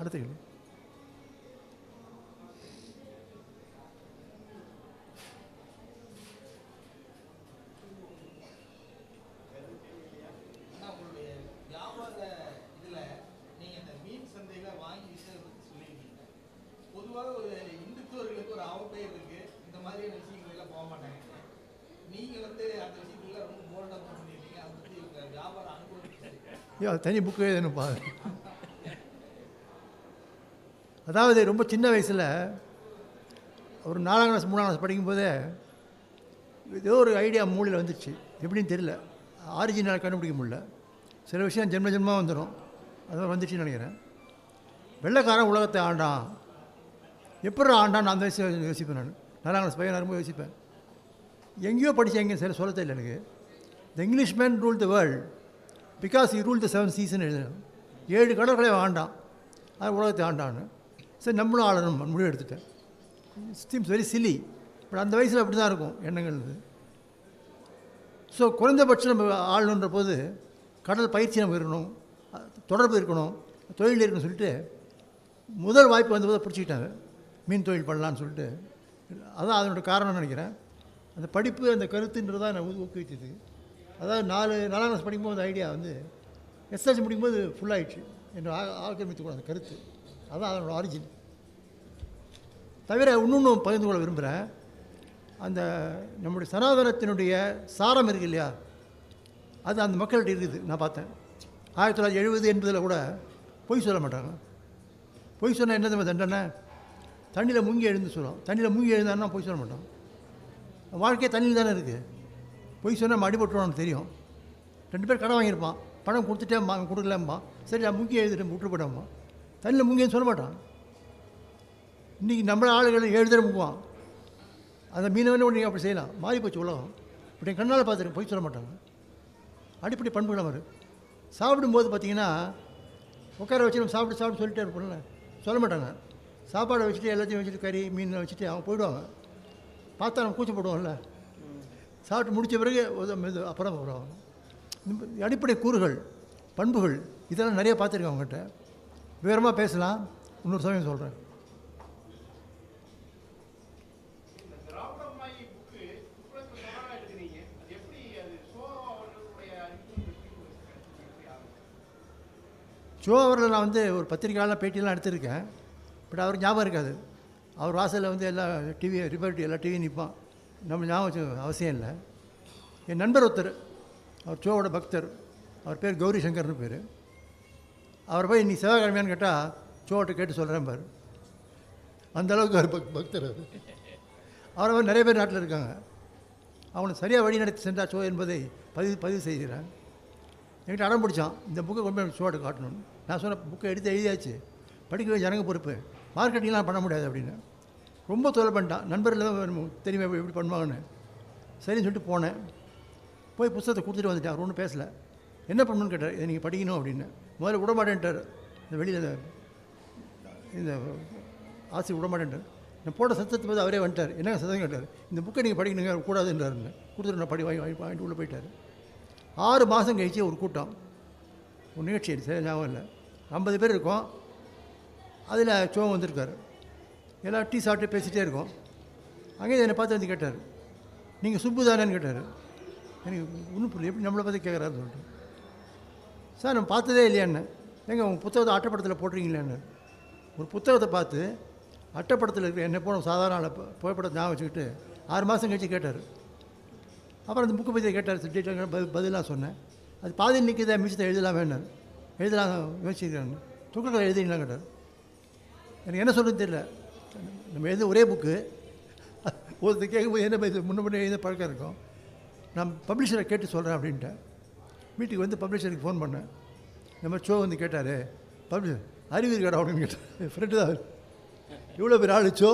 அடுத்த கேள்வி. பொதுவாக ஒரு இந்துத்துவர்களுக்கு ஒரு அவப்பெயர் இருக்கு. இந்த மாதிரியான விஷயங்கள் எல்லாம் போக மாட்டாங்க. நீங்க வந்து அந்த விஷயத்துல ரொம்ப போல்டா பண்ணிருக்கீங்க அதை பத்தி உங்க வியாபார அனுபவம் தனி புக்கு எழுதணும்ப்பா அதாவது ரொம்ப சின்ன வயசில் ஒரு நாலாம் கிளாஸ் மூணாம் கிளாஸ் படிக்கும்போதே ஏதோ ஒரு ஐடியா மூளையில் வந்துச்சு எப்படின்னு தெரியல. ஆரிஜினால் கண்டுபிடிக்க முடியல. சில விஷயம் ஜென்ம ஜென்மமாக வந்துடும் அது வந்துச்சுன்னு நினைக்கிறேன். வெள்ளைக்காரன் உலகத்தை ஆண்டான். எப்படி ஆண்டான் நான் அந்த வயசு யோசிப்பேன் நான். நாலாம் கிளாஸ் பையன் ரொம்ப யோசிப்பேன். எங்கேயோ படித்தேன் எங்கேயும் சில சொல்ல தெரியல எனக்கு. The English man rule the world because he rule the seven season எழுதினேன். ஏழு கடற்களை ஆண்டான். அது உலகத்தை ஆண்டான்னு. சரி நம்மளும் ஆளணும். முடிவு எடுத்துட்டேன். ஸ்டீம்ஸ் வெரி சிலி பட் அந்த வயசில் அப்படி தான் இருக்கும் எண்ணங்கள் ஸோ குறைந்தபட்சம் நம்ம ஆளணுன்ற போது கடல் பயிற்சி நம்ம இருக்கணும் தொடர்பு இருக்கணும் தொழில் இருக்கணும்னு சொல்லிட்டு முதல் வாய்ப்பு வந்தபோது பிடிச்சிக்கிட்டாங்க. மீன் தொழில் பண்ணலான்னு சொல்லிட்டு. அதான் அதனோட காரணம்னு நினைக்கிறேன். அந்த படிப்பு அந்த கருத்துன்றது தான் என்னை ஊக்குவித்தது. அதாவது நாலு நாலாம் கிளாஸ் படிக்கும்போது அந்த ஐடியா வந்து எஸ்எல்சி முடிக்கும்போது ஃபுல்லாகிடுச்சு என்று ஆக்கிரமித்து கூட அந்த கருத்து. அதான் அதனோட ஆரிஜின் தவிர இன்னொன்று பகிர்ந்து கொள்ள விரும்புகிறேன் அந்த நம்முடைய சனாதனத்தினுடைய சாரம் இருக்கு இல்லையா? அது அந்த மக்கள்கிட்ட இருக்குது நான் பார்த்தேன். ஆயிரத்தி தொள்ளாயிரத்தி எழுபது எண்பதில் கூட பொய் சொல்ல மாட்டாங்க. பொய் சொன்னால் என்ன தெரியுமா தண்டனை? தண்ணியில் முங்கி எழுந்து சொல்லும் தண்ணியில் முங்கி எழுந்தான்னா பொய் சொல்ல மாட்டோம். வாழ்க்கையே தண்ணியில் தானே இருக்குது பொய் சொன்னால் நம்ம அடிபட்டுருவோம்னு தெரியும். ரெண்டு பேர் கடன் வாங்கியிருப்பான். பணம் கொடுத்துட்டேம்மா அவன் கொடுக்கலம்மா சரி நான் முங்கி எழுதிட்டு விட்டு தண்ணியில் முங்கின்னு சொல்ல மாட்டான். இன்றைக்கி நம்மள ஆளுகள் ஏழு முக்குவான். அந்த மீனவனே நீங்கள் அப்படி செய்யலாம். மாறி போச்சு உலகம். இப்படி கண்ணால் பார்த்துருக்கேன் பொய் சொல்ல மாட்டாங்க. அடிப்படை பண்புகள் அவர். சாப்பிடும்போது பார்த்தீங்கன்னா உட்கார வச்சு நம்ம சாப்பிட்டு சாப்பிட்டு சொல்லிட்டே இருப்போம்ல. சொல்ல மாட்டாங்க. சாப்பாடை வச்சுட்டு எல்லாத்தையும் வச்சுட்டு கறி மீன் வச்சுட்டு அவங்க போயிடுவாங்க. பார்த்தா நம்ம கூச்சப்படுவோம்ல சாப்பிட்டு முடித்த பிறகு மெது அப்புறம் அடிப்படை கூறுகள் பண்புகள் இதெல்லாம் நிறைய பார்த்துருக்கேன் அவங்ககிட்ட விவரமாக பேசலாம். இன்னொரு சமயம் சொல்கிறேன் இந்த திராவிடமாயி புக்கு புத்தகத்துல தொடரா எழுதுறீங்க அது எப்படி அது சோ அவர்களுடைய influence எப்படி உங்களுக்கு எப்படி ஆகுது ஷோ அவரில் நான் வந்து ஒரு பத்திரிக்கையாளர் பேட்டியெல்லாம் எடுத்திருக்கேன். பட் அவர் ஞாபகம் இருக்காது. அவர் வாசலில் வந்து எல்லா டிவி ரிப்பர்ட்டி எல்லா டிவியும் நிற்பான் நம்ம ஞாபகம் அவசியம் இல்லை. என் நண்பர் ஒருத்தர் அவர் ஷோவோட பக்தர். அவர் பேர் கௌரி சங்கர்னு பேர். அவர் போய் இன்றைக்கி சிவகாமியான்னு கேட்டால் ஷோட்ட கேட்டு சொல்கிறேன் பாரு. அந்த அளவுக்கு அவர் பக் பக்தர் அவர். அவரை நிறைய பேர் நாட்டில் இருக்காங்க. அவனை சரியாக வழி நடத்தி சென்றா ஷோ என்பதை பதிவு பதிவு செய்கிறேன். என்கிட்ட அடம் பிடிச்சான். இந்த புக்கை கொண்டு போய் ஷோட்டை காட்டணும்னு நான் சொன்ன புக்கை எடுத்து எழுதியாச்சு. படிக்கவே ஜனங்க பொறுப்பு. மார்க்கெட்டிங்லாம் பண்ண முடியாது அப்படின்னு. ரொம்ப தொலை பண்ணிட்டான். நண்பர்கள் தான் தெரியுமா எப்படி பண்ணுவாங்கன்னு. சரின்னு சொல்லிட்டு போனேன். போய் புத்தகத்தை கொடுத்துட்டு வந்துட்டேன். அவர் ஒன்றும் பேசலை. என்ன பண்ணணும்னு கேட்டார். இதை நீங்கள் படிக்கணும் அப்படின்னு. முதல்ல விடமாட்டேன்ட்டார். இந்த வெளியில் இந்த ஆசை விடமாட்டேன்ட்டார். நான் போட்ட சத்தத்தை பார்த்து அவரே வந்துட்டார். என்ன சத்தம் கேட்டார். இந்த புக்கை நீங்கள் படிக்கணுங்க கூடாதுன்றாருன்னு. கொடுத்துட்டு நான் படி வாங்கி வாங்கிட்டு உள்ளே போயிட்டார். ஆறு மாதம் கழிச்சு ஒரு கூட்டம். ஒரு நிகழ்ச்சி சரி ஞாபகம் இல்லை. ஐம்பது பேர் இருக்கோம். அதில் சோகம் வந்திருக்காரு. எல்லாம் டீ சாப்பிட்டு பேசிகிட்டே இருக்கோம். அங்கேயே என்னை பார்த்து வந்து கேட்டார். நீங்கள் சுப்பு தானேன்னு கேட்டார். எனக்கு ஒன்றும் புரியல. எப்படி நம்மளை பார்த்து கேட்குறாருன்னு சொல்லிட்டு. சார் நம்ம பார்த்ததே இல்லையான்னு ஏங்க உங்கள் புத்தகத்தை அட்டைப்படத்தில் போட்டிருக்கீங்களேன்னு ஒரு புத்தகத்தை பார்த்து அட்டைப்படத்தில் இருக்கிற என்னை போன சாதாரண புகைப்படத்தை ஞாபகம் வச்சுக்கிட்டு ஆறு மாதம் கழிச்சு கேட்டார். அப்புறம் அந்த புக்கு பற்றி கேட்டார் டீட்டெயில் பதிலாக சொன்னேன். அது பாதி நிற்கிதா மிஷத்தை எழுதலாம் வேணும் எழுதலாம் யோசிக்கிறேன். துக்கத்தில் எழுதிங்களா கேட்டார். எனக்கு என்ன சொல்கிறது தெரியல. நம்ம எழுத ஒரே புக்கு. ஒருத்தர் கேட்கும்போது என்ன இது முன்ன முன்னே எழுத பழக்கம் இருக்கும். நான் பப்ளிஷரை கேட்டு சொல்கிறேன் அப்படின்ட்டேன். வீட்டுக்கு வந்து பப்ளிஷருக்கு ஃபோன் பண்ணேன். இந்த மாதிரி ஷோ வந்து கேட்டார் பப்ளிஷர் அறிவியல் கடை அப்படின்னு கேட்டார். ஃப்ரெண்டு தான் இவ்வளோ பேர் ஆளுச்சோ ஷோ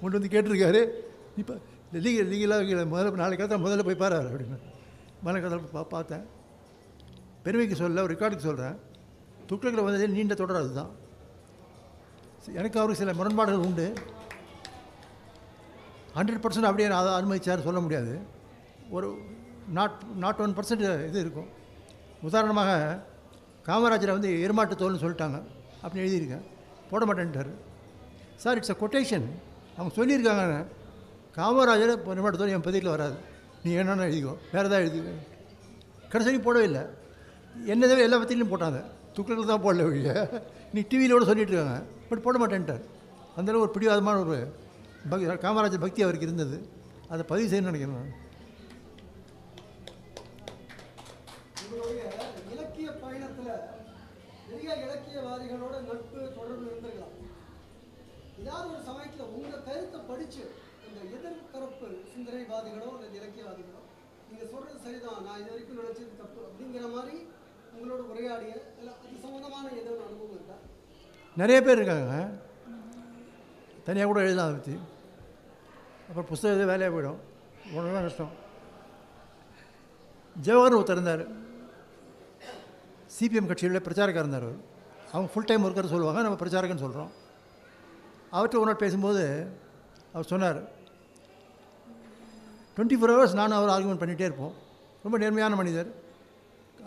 கொண்டு வந்து கேட்டிருக்காரு. இப்போ லீகல் லீகலாக முதல்ல நாளைக்கு காலத்தில் முதல்ல போய் பாரு அப்படின்னு. முதல்ல காலத்தில் பா பார்த்தேன். பெருமைக்கு சொல்ல ஒரு ரெக்கார்டுக்கு சொல்கிறேன் துக்ளக்கில் வந்ததே நீண்ட தொடர் அதுதான். எனக்கு அவருக்கு சில முரண்பாடுகள் உண்டு. ஹண்ட்ரட் பர்சன்ட் அப்படியே நான் அதை அனுமதிச்சார் சொல்ல முடியாது. ஒரு நாட் நாட் ஒன் பர்சன்ட் இது இருக்கும். உதாரணமாக காமராஜரை வந்து எருமாட்டு தோல்னு சொல்லிட்டாங்க அப்படின்னு எழுதியிருக்கேன். போட மாட்டேன்ட்டார். சார் இட்ஸ் அ கொட்டேஷன் அவங்க சொல்லியிருக்காங்க காமராஜர் நிமிடத்தோடு என் பதிவில் வராது. நீ என்னென்ன எழுதிக்கோ வேறு ஏதாவது எழுதிக்கோ. கடைசி வரைக்கும் போடவே இல்லை. என்ன தேவை எல்லா பத்திரிலையும் போட்டாங்க. துக்ளக்கில் தான் போடல வழிய நீ டிவியில் கூட சொல்லிட்டு இருக்காங்க பட் போட மாட்டேன்ட்டார். அந்தளவு ஒரு பிடிவாதமான ஒரு பக்தி காமராஜர் பக்தி அவருக்கு இருந்தது. அதை பதிவு செய்யணும்னு நினைக்கிறேன் நான். இலக்கிய பயணத்தில் நிறைய இலக்கியவாதிகளோட நட்பு தொடர்பு இருந்திருக்கலாம். ஏதாவது ஒரு சமயத்தில் உங்க கருத்தை படித்து இந்த எதிர்த்தரப்பு சிந்தனைவாதிகளோ அல்லது இலக்கியவாதிகளோ நீங்கள் சொல்றது சரிதான். நான் இது வரைக்கும் நினைச்சது தப்பு அப்படிங்கிற மாதிரி உங்களோட உரையாடிய இல்ல அது சம்மந்தமான ஏதோ அனுபவம் இருக்கா? நிறைய பேர் இருக்காங்க. தனியாக கூட எழுதலாம் அதை பற்றி அப்புறம் புஸ்தகம் எதுவும் வேலையாக போயிடும். ஒன்று தான் கஷ்டம். ஜவஹர் ஒருத்தர் இருந்தார். சிபிஎம் கட்சியில் பிரச்சாரக்காக இருந்தார் அவர். அவங்க ஃபுல் டைம் ஒர்க்கர் சொல்லுவாங்க. நம்ம பிரச்சாரகன்னு சொல்கிறோம் அவர்கிட்ட ஒரு நாள் பேசும்போது அவர் சொன்னார் டுவெண்ட்டி ஃபோர் ஹவர்ஸ் நானும் அவர் ஆர்குமெண்ட் பண்ணிகிட்டே இருப்போம். ரொம்ப நேர்மையான மனிதர்.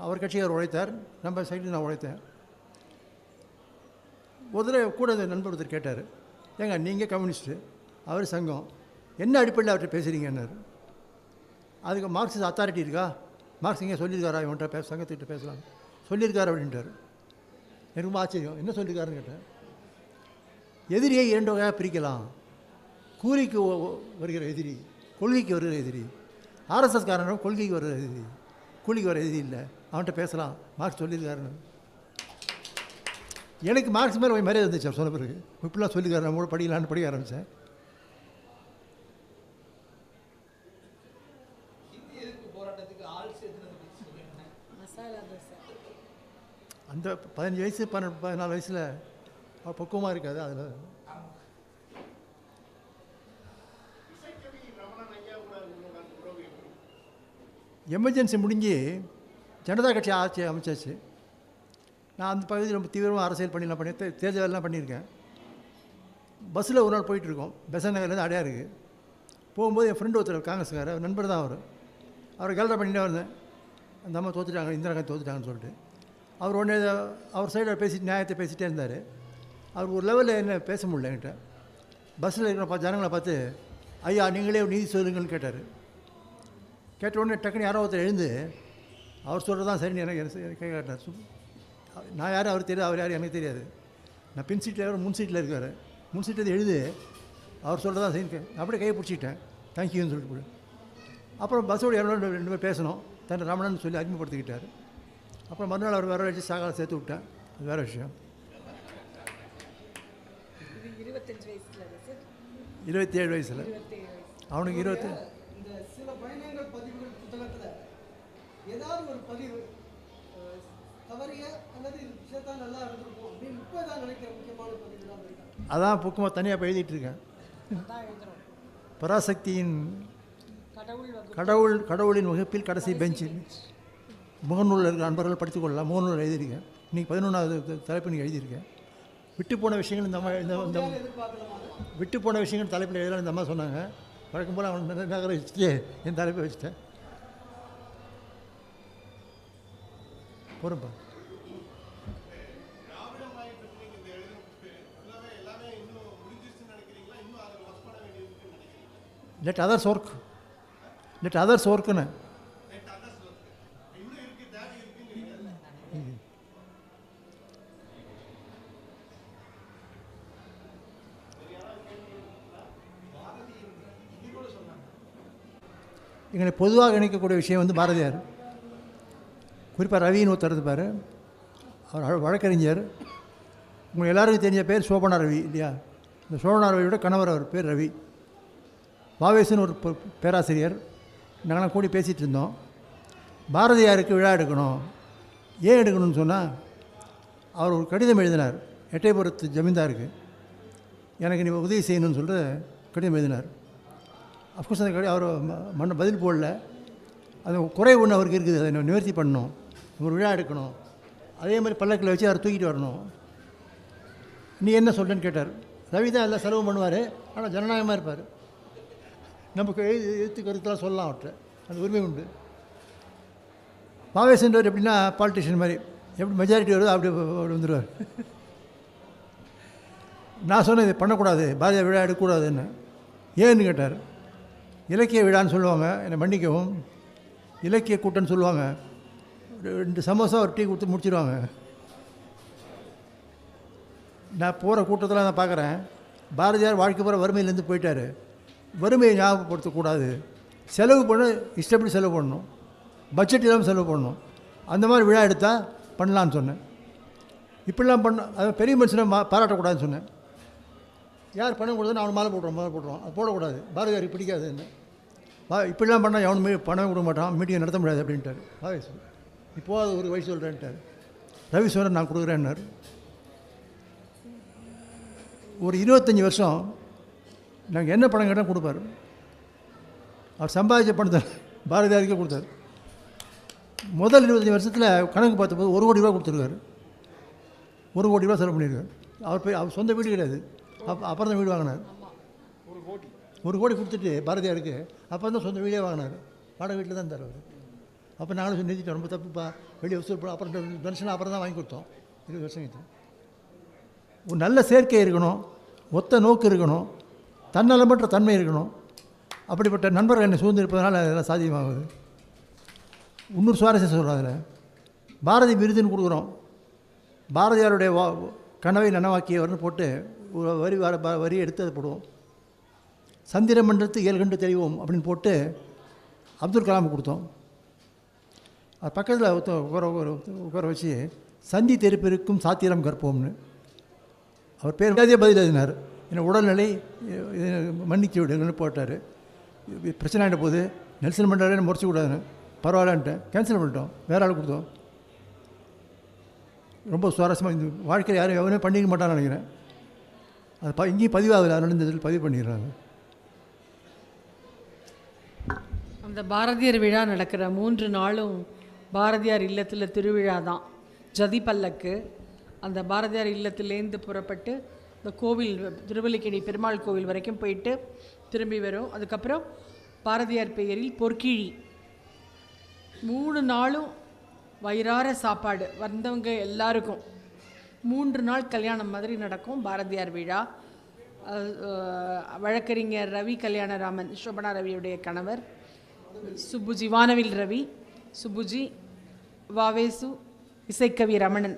அவர் கட்சி அவர் உழைத்தார். நம்ம சைடில் நான் உழைத்தேன். ஒரு தடவை கூட இந்த நண்பர் ஒருத்தர் கேட்டார். ஏங்க நீங்கள் கம்யூனிஸ்ட்டு அவர் சங்கம் என்ன அடிப்படையில் அவர்கிட்ட பேசுகிறீங்கன்னாரு அதுக்கு மார்க்சிஸ்ட் அத்தாரிட்டி இருக்கா? மார்க்ஸ் இங்கே சொல்லியிருக்காரா? இவன்கிட்ட பேச சங்கத்துக்கிட்ட பேசலாம். சொல்லியிருக்காரு அப்படின்ட்டார். எனக்கு ரொம்ப ஆச்சரியம். என்ன சொல்லியிருக்காருன்னு கேட்டேன். எதிரியை இரண்டு வகையாக பிரிக்கலாம். கூலிக்கு வருகிற எதிரி. கொள்கைக்கு வருகிற எதிரி. ஆர்எஸ்எஸ் காரனும் கொள்கைக்கு வருகிற எதிரி. கூலிக்கு வர எதிரி இல்லை. அவன்கிட்ட பேசலாம். மார்க்ஸ் சொல்லியிருக்காருன்னு. எனக்கு மார்க்ஸ் மேலே ஒரு மரியாதை இருந்துச்சு அவர் சொன்ன பிறகு. இப்படிலாம் சொல்லியிருக்காரு. நம்ம கூட படிக்கலான்னு படிக்க ஆரம்பித்தேன் அந்த பதினஞ்சு வயசு பன்னெண்டு பதினாலு வயசில் பக்குவமாக இருக்காது அதில் இசைக்கவி ரமணன் ஐயா கூட உங்களோட அந்த உறவு எப்படி எமர்ஜென்சி முடிஞ்சு ஜனதா கட்சி ஆட்சி அமைச்சாச்சு. நான் அந்த பகுதியில் ரொம்ப தீவிரமாக அரசியல் பண்ணிலாம் பண்ணி தே- பண்ணியிருக்கேன். பஸ்ஸில் ஒரு நாள் போயிட்டுருக்கோம். பெசன் நகர்லேருந்து அடையாருக்கு போகும்போது என் ஃப்ரெண்டு ஒருத்தர் காங்கிரஸ்காரர் அவர் நண்பர் தான் அவர். அவரை கேள்வி பண்ணிட்டே வந்தேன். அந்த அம்மா தோத்துட்டாங்க இந்திரா காந்தி தோத்துட்டாங்கன்னு சொல்லிட்டு. அவர் உடனே அவர் சைடில் பேசிட்டு நியாயத்தை பேசிகிட்டே இருந்தார். அவர் ஒரு லெவலில் என்ன பேச முடியல என்கிட்ட. பஸ்ஸில் இருக்கிற பார்த்து ஜனங்களை பார்த்து ஐயா நீங்களே நீதி சொல்லுங்கன்னு கேட்டார். கேட்ட உடனே டக்குன்னு யாரோ ஒருத்தர் எழுந்து அவர் சொல்கிறது தான் சரின்னு எனக்கு எனக்கு கேட்க கேட்டார் சு- நான் யாரும் அவர் தெரியாது அவர் யாரும் எனக்கு தெரியாது. நான் பின் சீட்டில் யாரும் முன் சீட்டில் இருக்கார். முன் சீட்டில் எழுது அவர் சொல்கிறது தான் கே- அப்படியே கையை பிடிச்சிக்கிட்டேன். தேங்க்யூன்னு சொல்லிட்டு அப்புறம் பஸ்ஸோட இரநூறு ரெண்டு பேர் பேசணும். தன் ரமணன் சொல்லி அறிமுகப்படுத்திக்கிட்டார் அப்புறம் மறுநாள் அவர் வர வச்சு சாகால சேர்த்து விட்டேன். அது வேறு விஷயம். வயசுல சார்? வயசில். இருபத்தேழு வயசு. அவனுக்கு இருபத்தி இந்த சில பயணங்கள் பதிவுகள் புத்தகத்துல ஏதாவது ஒரு பதிவு அஹ், தவறிய அல்லது இது சேர்த்தா நல்லா இருந்திருக்கும் அப்படின்னு இப்போ தான் நினைக்கிற முக்கியமான பதிவுலாம் இருக்கா அதான் புக்குமா தனியாக இப்போ எழுதிட்டு இருக்கேன். அதான் எழுதுறோம். பராசக்தியின் கடவுள் கடவுளின் வகுப்பில் கடைசி பெஞ்சில். முகநூலில் இருக்கிற நண்பர்கள் படித்துக்கொள்ளலாம். முகநூல் எழுதியிருக்கேன். இன்றைக்கி பதினொன்றாவது தலைப்பு நீங்கள் எழுதியிருக்கேன். விட்டு போன விஷயங்கள் இந்த அம்மா இந்த விட்டு போன விஷயங்கள் தலைப்பில் எழுதலாம் இந்த அம்மா சொன்னாங்க. வழக்கம் போல் அவன் நகர வச்சுட்டு என் தலைப்பை வச்சுட்டேன். பொறுப்பு. Let others work let others ஒர்க்குன்னு எங்களை பொதுவாக இணைக்கக்கூடிய விஷயம் வந்து பாரதியார். குறிப்பாக ரவின்னு ஒருத்தர் இருப்பார் அவர் அழ- வழக்கறிஞர். உங்களுக்கு எல்லாருக்கும் தெரிஞ்ச பேர் சோபனா ரவி இல்லையா? இந்த சோபனா ரவியோட கணவர் அவர் பேர் ரவி. பாவேசன் ஒரு பேராசிரியர். நாங்களாம் கூடி பேசிகிட்டு இருந்தோம். பாரதியாருக்கு விழா எடுக்கணும். ஏன் எடுக்கணும்னு சொன்னால் அவர் ஒரு கடிதம் எழுதினார். எட்டயபுரத்து ஜமீன்தாருக்கு. எனக்கு நீ உதவி செய்யணும்னு சொல்லிட்டு கடிதம் எழுதினார். அஃப்கோர்ஸ் அந்த கடி அவர் ம- பதில் போடல. அது குறை ஒன்று அவருக்கு இருக்குது. அதை நிவர்த்தி பண்ணணும். ஒரு விழா எடுக்கணும். அதே மாதிரி பல்லக்கில் வச்சு அவர் தூக்கிட்டு வரணும். நீ என்ன சொல்கிறேன்னு கேட்டார். ரவி தான் எல்லாம் செலவு பண்ணுவார். ஆனால் ஜனநாயகமாக இருப்பார். நமக்கு எழுத்து எழுத்து கருத்தெல்லாம் சொல்லலாம் அவர்கிட்ட. அந்த உரிமை உண்டு. மாவேசன்றவர் எப்படின்னா பாலிட்டிஷியன் மாதிரி. எப்படி மெஜாரிட்டி வருதோ அப்படி அப்படி வந்துடுவார் நான் சொன்னேன் இது பண்ணக்கூடாது. பாரதியார் விழா எடுக்கக்கூடாதுன்னு. ஏன்னு கேட்டார். இலக்கிய விழான்னு சொல்லுவாங்க. என்னை மன்னிக்கவும். இலக்கிய கூட்டம்னு சொல்லுவாங்க. ரெண்டு சமோசா ஒரு டீ கொடுத்து முடிச்சிடுவாங்க நான் போகிற கூட்டத்தில் நான் பார்க்குறேன் பாரதியார் வாழ்க்கை பூரா வறுமையிலேருந்து போயிட்டார். வறுமையை ஞாபகப்படுத்தக்கூடாது செலவு பண்ண இஷ்டப்படி செலவு பண்ணணும். பட்ஜெட் இல்லாமல் செலவு பண்ணணும். அந்த மாதிரி விழா எடுத்தால் பண்ணலான்னு சொன்னேன். இப்படிலாம் பண்ண அது பெரிய மனுஷனை மா பாராட்டக்கூடாதுன்னு சொன்னேன். யார் பண்ணக்கூடாதுன்னு அவன் மாலை போடுறோம் மாலை போடுறோம் அது போடக்கூடாது. பாரதியாருக்கு பிடிக்காது என்ன இப்படிலாம் பண்ணால் எவனுமே பணம் கொடுக்க மாட்டான். மீட்டிங் நடத்த முடியாது அப்படின்ட்டார். பாவேஸ் இப்போது ஒரு வயசு சொல்கிறேன்ட்டார் ரவி சோரன் நான் கொடுக்குறேன்னாரு. ஒரு இருபத்தஞ்சி வருஷம் நாங்கள் என்ன பணம் கேட்டால் கொடுப்பாரு. அவர் சம்பாதிச்ச பணத்தை பாரதியாருக்கே கொடுத்தாரு. முதல் இருபத்தஞ்சி வருஷத்தில் கணக்கு பார்த்தபோது ஒரு கோடி ரூபா கொடுத்துருக்காரு. ஒரு கோடி ரூபா செலவு பண்ணியிருக்காரு. அவர் போய் அவர் சொந்த வீடு கிடையாது. அப் அப்புறம் தான் வீடு வாங்கினார். ஒரு கோடி. கொடுத்துட்டு பாரதியாருக்கு அப்புறம் தான் சொந்த வீடே வாங்கினார். வாடகை வீட்டில் தான் தருவார் அப்போ நாங்களும் சொல்லி நிறுத்திட்டோம் ரொம்ப தப்புப்பா. வெளியே வசூல் அப்புறம் பென்ஷன் அப்புறம் தான் வாங்கி கொடுத்தோம். இருபது வருஷம் ஒரு நல்ல சேர்க்கை இருக்கணும். ஒத்த நோக்கு இருக்கணும். தன்னலமற்ற தன்மை இருக்கணும். அப்படிப்பட்ட நண்பர்கள் என்னை சூழ்ந்திருப்பதனால அதெல்லாம் சாத்தியமாகுது. இன்னொரு சுவாரஸ்யம் சொல்கிறோம் அதில். பாரதி விருதுன்னு கொடுக்குறோம். பாரதியாருடைய வா கனவை நனவாக்கியவர்னு போட்டு வரி வர வரி எடுத்து அதை போடுவோம். சந்திர ஏழு ஏழ்கண்டு தெளிவோம் அப்படின்னு போட்டு அப்துல் கலாம் கொடுத்தோம். அது பக்கத்தில் ஒருத்தன் உட்கார உட்கார உட்கார வச்சு சந்தி தெருப்பிருக்கும் சாத்திரம் கற்போம்னு. அவர் பேர் மரியாதையாக பதில் எழுதினார். என்ன உடல்நிலை மன்னிச்சு விடுங்கன்னு போட்டார். பிரச்சனை ஆகிட்ட போது நெல்சன் மண்டலே முறைச்சி கூடாதுன்னு பரவாயில்லன்ட்டேன் கேன்சல் பண்ணிட்டோம். வேற ஆள் கொடுத்தோம். ரொம்ப சுவாரஸ்யமாக இந்த வாழ்க்கையில் யாரும் எவனே பண்ணிக்க மாட்டான்னு நினைக்கிறேன். அது ப இங்கேயும் பதிவாகல அதனால இந்த இதில் பதிவு பண்ணிடுறாங்க. அந்த பாரதியர் விழா நடக்கிற மூன்று நாளும் பாரதியார் இல்லத்தில் திருவிழா தான். ஜதி பல்லக்கு. அந்த பாரதியார் இல்லத்துலேருந்து புறப்பட்டு இந்த கோவில் திருவல்லிக்கேணி பெருமாள் கோவில் வரைக்கும் போயிட்டு திரும்பி வரும். அதுக்கப்புறம் பாரதியார் பெயரில் பொற்கிழி. மூணு நாளும் வயிறார சாப்பாடு. வந்தவங்க எல்லாருக்கும். மூன்று நாள் கல்யாணம் மாதிரி நடக்கும் பாரதியார் விழா. வழக்கறிஞர் ரவி கல்யாணராமன் சோபனா ரவியுடைய கணவர் சுப்புஜி வானவில் ரவி. சுபுஜி வாவேசு இசைக்கவி ரமணன்.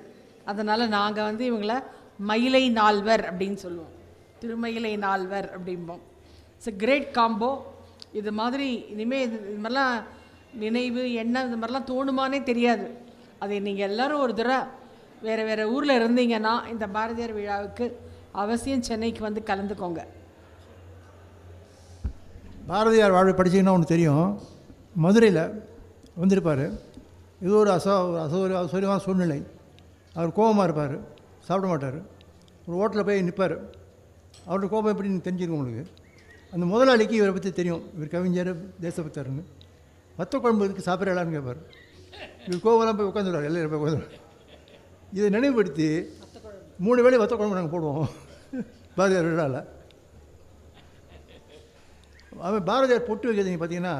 அதனால் நாங்கள் வந்து இவங்கள மயிலை நால்வர் அப்படின்னு சொல்லுவோம். திருமயிலை நால்வர் அப்படிம்போம். இட்ஸ் a கிரேட் காம்போ இது மாதிரி இனிமேல் இது இது மாதிரிலாம் நினைவு என்ன இது மாதிரிலாம் தோணுமானே தெரியாது. அதை நீங்கள் எல்லாரும் ஒரு தடவை வேறு வேறு ஊரில் இருந்தீங்கன்னா இந்த பாரதியார் விழாவுக்கு அவசியம் சென்னைக்கு வந்து கலந்துக்கோங்க. பாரதியார் வாழ்வை படிச்சீங்கன்னா ஒன்று தெரியும். மதுரையில் வந்திருப்பார். இது ஒரு அசௌ ஒரு அசௌரிய அசௌரியமான சூழ்நிலை. அவர் கோபமாக இருப்பார். சாப்பிட மாட்டார். ஒரு ஹோட்டலில் போய் நிற்பார் அவரோட கோபம் எப்படின்னு தெரிஞ்சிருக்கும் உங்களுக்கு? அந்த முதலாளிக்கு இவரை பற்றி தெரியும். இவர் கவிஞர் தேசபக்தர்னு. வத்த குழம்பு இதுக்கு சாப்பிட்றாளான்னு கேட்பார் இவர் கோவம்லாம் போய் உட்காந்துருவார். எல்லாரும் போய் உட்காந்துருவார். இதை நினைவுபடுத்தி மூணு வேலை வத்த குழம்பு நாங்கள் போடுவோம். பாரதியார் விழாவில் அவன் பாரதியார் பொட்டு வைக்கிறது நீங்கள் பார்த்தீங்கன்னா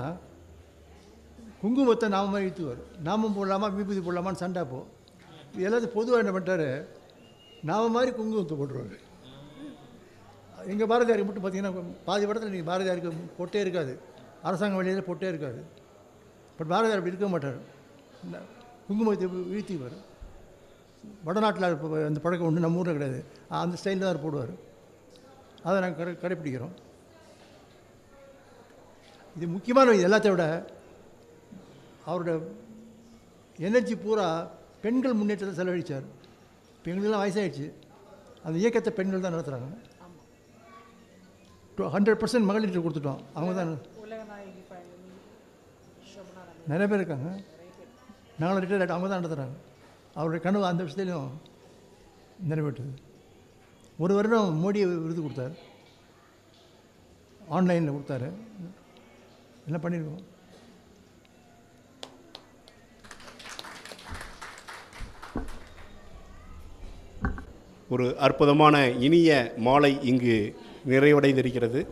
குங்குமத்தை நாம மாதிரி இழுத்துவார் நாமம் போடலாமா விபூதி போடலாமான்னு சண்டை போ எல்லாத்தையும் பொதுவாக என்ன பண்ணிட்டாரு நாம மாதிரி குங்குமத்தை போட்டுருவாரு. எங்கள் பாரதியாருக்கு மட்டும் பார்த்தீங்கன்னா பாதி படத்தில் நீங்கள் பாரதியாருக்கு பொட்டே இருக்காது. அரசாங்க வழியில் பொட்டே இருக்காது. பட் பாரதியார் அப்படி இருக்க மாட்டார். குங்குமத்தை வீழ்த்திவார் வடநாட்டில் அந்த பழக்கம் ஒன்று நம்ம ஊரில் கிடையாது. அந்த ஸ்டைலில் தான் அவர் போடுவார். அதை நாங்கள் கடை கடைப்பிடிக்கிறோம். இது முக்கியமான இது எல்லாத்தையும் விட அவரோட எனர்ஜி பூரா பெண்கள் முன்னேற்றத்தை செலவழித்தார் பெண்களெலாம் வயசாகிடுச்சு அந்த இயக்கத்தை பெண்கள் தான் நடத்துகிறாங்க டூ ஹண்ட்ரட் பர்சன்ட் மகளிர்கிட்ட கொடுத்துட்டோம். அவங்க தான் நிறைய பேர் இருக்காங்க. நாங்களும் ரிட்டையர் ஆகிட்டு அவங்க தான் நடத்துகிறாங்க அவருடைய கனவு அந்த விஷயத்துலையும் நிறைவேற்றுது. ஒரு வருடம் மோடி விருது கொடுத்தாரு. ஆன்லைனில் கொடுத்தாரு. எல்லாம் பண்ணியிருக்கோம் ஒரு அற்புதமான இனிய மாலை இங்கு நிறைவடைந்திருக்கிறது.